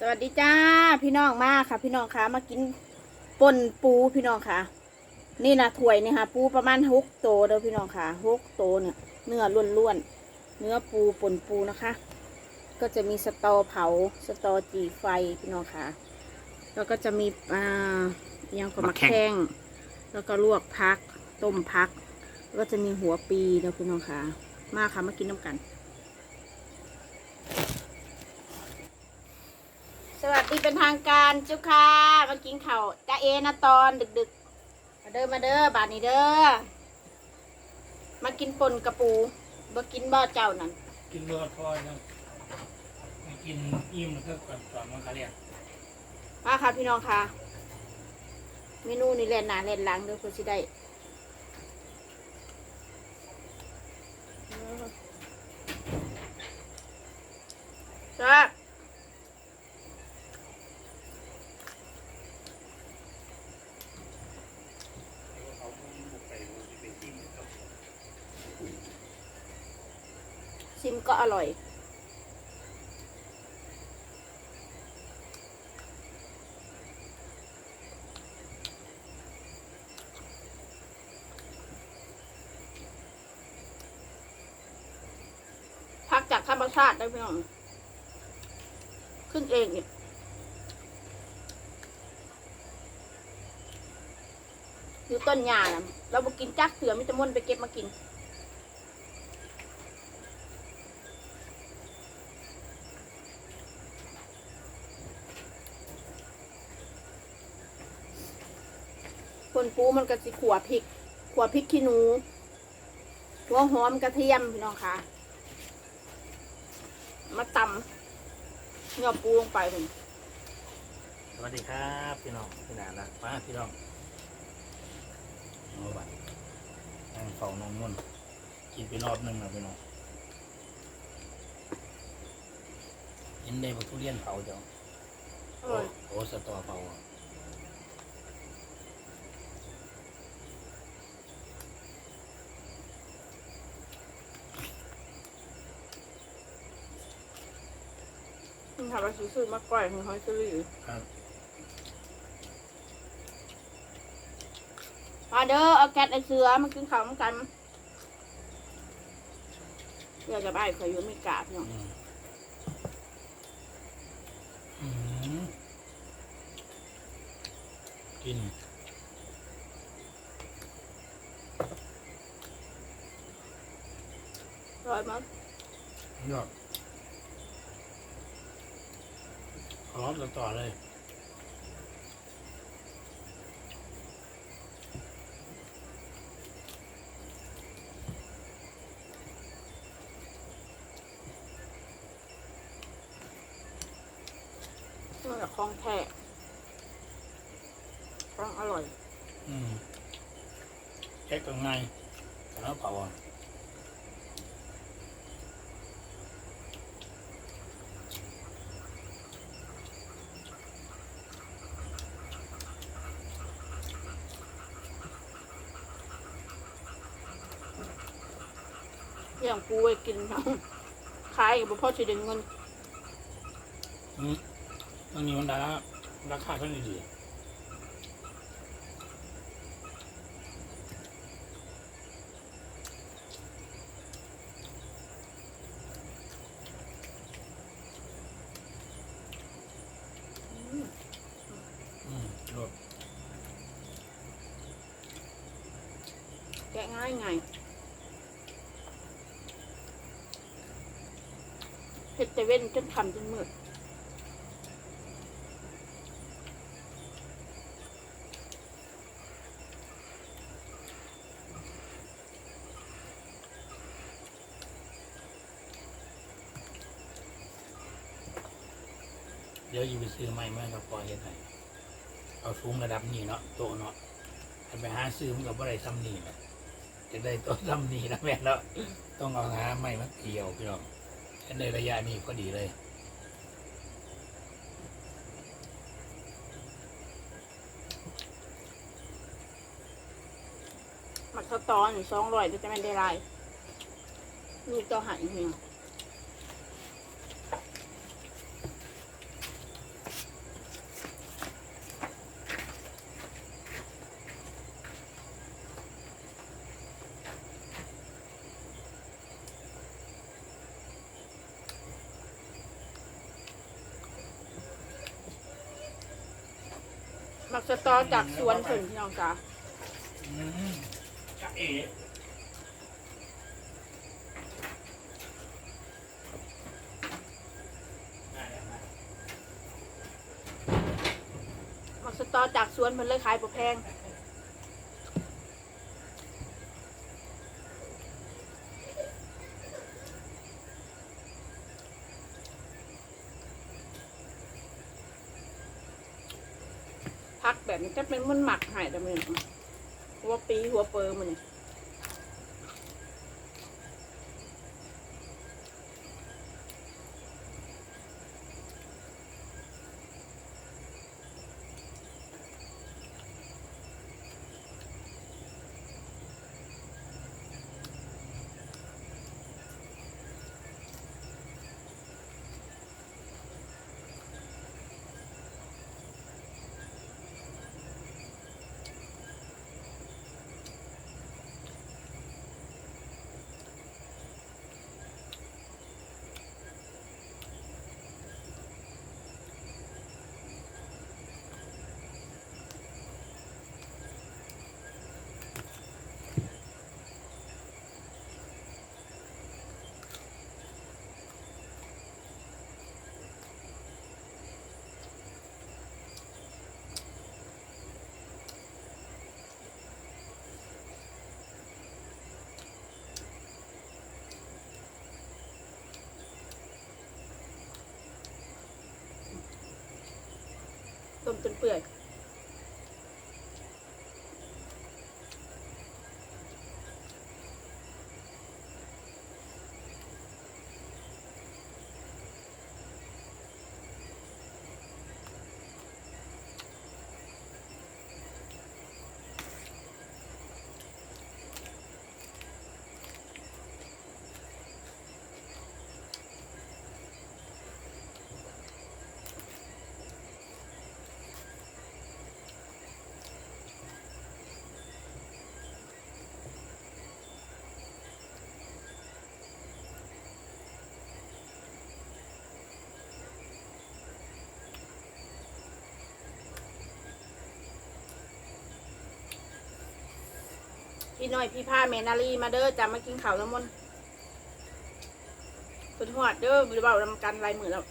สวัสดีจ้าพี่น้องมากค่ะ พี่น้องคะมากินป่นปูพี่น้องคะนี่นะถ้วยนี่ค่ะ ปูประมาณหกโตเด้อพี่น้องคะหกโตเนี่ย เนื้อล้วนๆเนื้อปูป่นปูนะคะ ก็จะมีสตอเผาสตอจีไฟพี่น้องคะแล้วก็จะมีอ่ายังก็มะแข้งแล้วก็ลวกพัก ต้มพัก แล้วก็จะมีหัวปีเด้อพี่น้องคะมาค่ะมากินน้ำกัน สวัสดี เป็นทางการเจ้าค่ะมากินข้าวจ้าเอนะตอนดึกๆ มาเด้อมาเด้อบาดนี้เด้อมากินป่นกระปูบ่กินบ่เจ้านั่นกินเลือดพอยนะไม่กินอิ่มแล้วก็ก่อนก่อนมันก็เรียกมาค่ะพี่น้องค่ะ เมนูนี่เล่นหนาเล่นหลังเด้อคุณสิได้จ้าิมก็อร่อย พักจากธรรมชาติได้พี่น้องขึ้นเองเนี่ยอยู่ต้นหญ้านะเราบกินจักเสือมิตรมนไปเก็บมากิน นปูมันก็สิขัวพริก ขัวพริกขี้หนูหัวหอมกระเทียมพี่น้องค่ะ มาตำเนื้อปูลงไปผมสวัสดีครับพี่น้องพี่นาละมาพี่น้องเอาบัตรนั่งเฝ้านมนุ่นกินไปรอบหนึงแล้วพี่น้องกินได้บักทุเรียนเผาเจ้าโอ้โหสตอเผาอะ นี่ค่ะเราซื้อมาก่อยของเขาซื้ออยู่ครับมาเด้อเอาแกะไอเสือมากินข้าวเหมือนกันเพื่อจะไปเคยอยุ่ไม่กล้าพี่น้องอืมอืมกินอร่อยมากยอดขอ ร้อนต่อเลยเนื้อคลองแท้คลองอร่อย อืมแค่ตรงไงแล้วเผาอะ เลี้ยงปูไว้กินทั้งขายกับพ่อสิเดงเงินอืมมันมีมันได้ราคาเท่านี้ดีอืมรสแกะง่ายไง เห็ดแต่เว้นจนคำจนมืดเดี๋ยวยิ่ไปซื้อไม้มากับพอเฮ็ดให้เอาสูงระดับนี้เนาะโตเนาะถ้าไปหาซื้อมันก็บ่ได้ซ้ำนี่แหละจะได้โตัวซ้ำนี่นะแม่เนาะต้องเอาหาไม้มาเกี่ยวพี่น้อง ในระยะนี้ก็ดีเลย หมักสตอนสองร้อยจะไม่ได้ไรมีตัวหายเหี่ย มักสตอจากสวนเพิ่นพี่น้องจ้าเอ๋มักสตอจากสวนเพิ่นเลยขายบ่แพงพักแบบนี้ จะเป็นมันหมักหายแต่เมื่อหัวปีหัวเปิร์มัน ต้มจนเปื่อย พี่น้อยพี่ผ้าเมนาลีมาเด้อจะมากินข้าวน้ำมันต์เป็นหอดเด้อหรือเปล่าลำกันลายมือแล้ว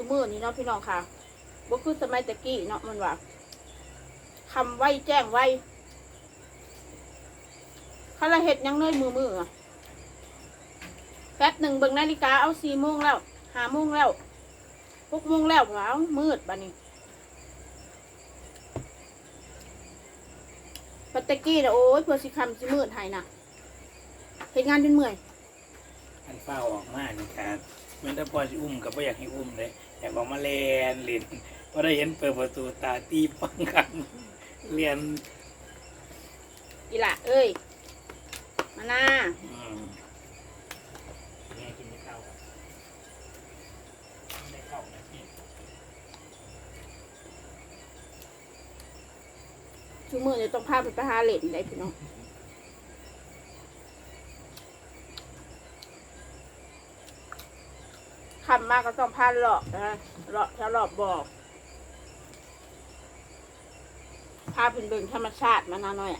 ซูมือนี้เนาะพี่น้องค่ะบ่คือสมัยตะกี้เนาะมันว่าคำไว้แจ้งไว้ข้าราเห็ดยังเลยมือมือแป๊บหนึ่งเบิ่งนาฬิกาเอาสี่โมงแล้วห้าโมงแล้วหกโมงแล้วว้าวมืดบัดนี้ปัตตะกี้นะโอ้ยเพื่อสิคำสิมืดให้นะเห็นงานจนเมื่อยอันเฝ้าออกมานี่ครับมันถ้าพอสิอุ้มกับไม่อยากให้อุ้มเลย อยากออกมาเล่นเล่นพอได้เห็นเปิดประตูตาตีปังกันเรียนอีหละเอ้ย มาหน้าอืมแม่กินไม่เข้าครับไม่ได้เข้านะพี่ชูมือจะต้องพาไปไปหาเหรียญได้พี่น้องคำมา กก็ต้องพาหลอกนะหลาะแถวรอบบอกพาเป็นเบิ่งธรรมชาติมานาหน่อย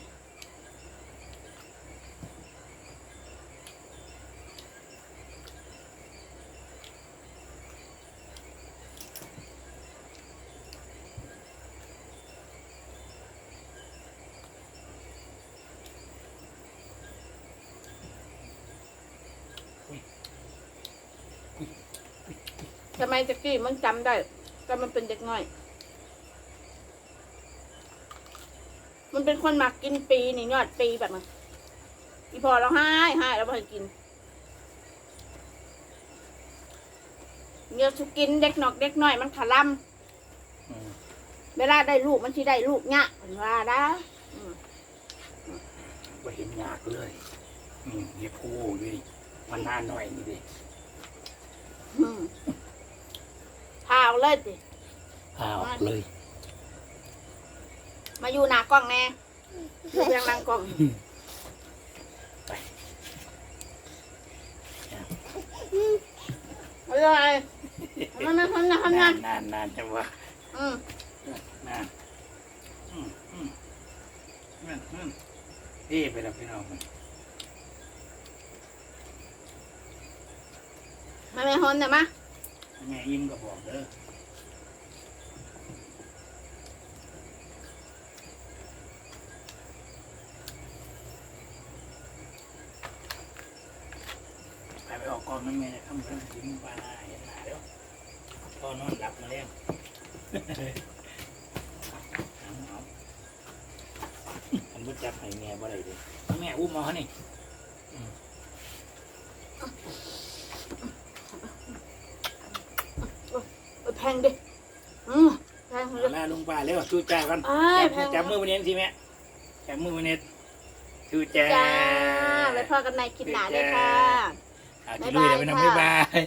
ทำไมตะกี้มันจำได้ก็มันเป็นเด็กน้อย มันเป็นคนมักกินปีนี่ยอดปีแบบนั้นอีพอเราให้ให้เราไม่ให้กินเดี๋ยสุกินเด็กนอกเด็กน้อยมันขล่อืมเวลาได้ลูกมันสิได้ลูกเนี้ยเว่าได้อืมก็เห็นยากเลยอืมเฮ็ดโพอยู่ดิมันนาหน่อยนี่ดิ พาเอาเลยติอ้าวเลย มาอยู่หน้ากล้องแน่อยู่เพียงหลังกล้องไป เอาเลยมันมันมันมันนามันนนานนานจังวะอืมนานอืมอืมอืมอืมเอ๊ะไปแล้วพี่น้องมันมาแม่ฮอนเนี่ยมา แม่ยิ้มก็บอกเด้อไปไปออกกองน้ำแม่ทำเรื่องยิ้มปลาหน้าเห็นหน้าเดี๋ยวพ่อนอนหลับมาแล้วเอาเอาอันบ่จับให้แม่บ่ได้เลยเอาแม่อุ้มมาเขานี่ เออแพงดิอืมแพงเลยลาลุงป่าเร็วชูจ่ากันอ้ายแพจับงจับมือวันนี้สิแม่จับมือวันนี้ชูจ่าจ้าไว้พอกันในคลิปหน้าเลยค่ะอาจจะลุยเดี๋ยวไปนำบ๊ายบาย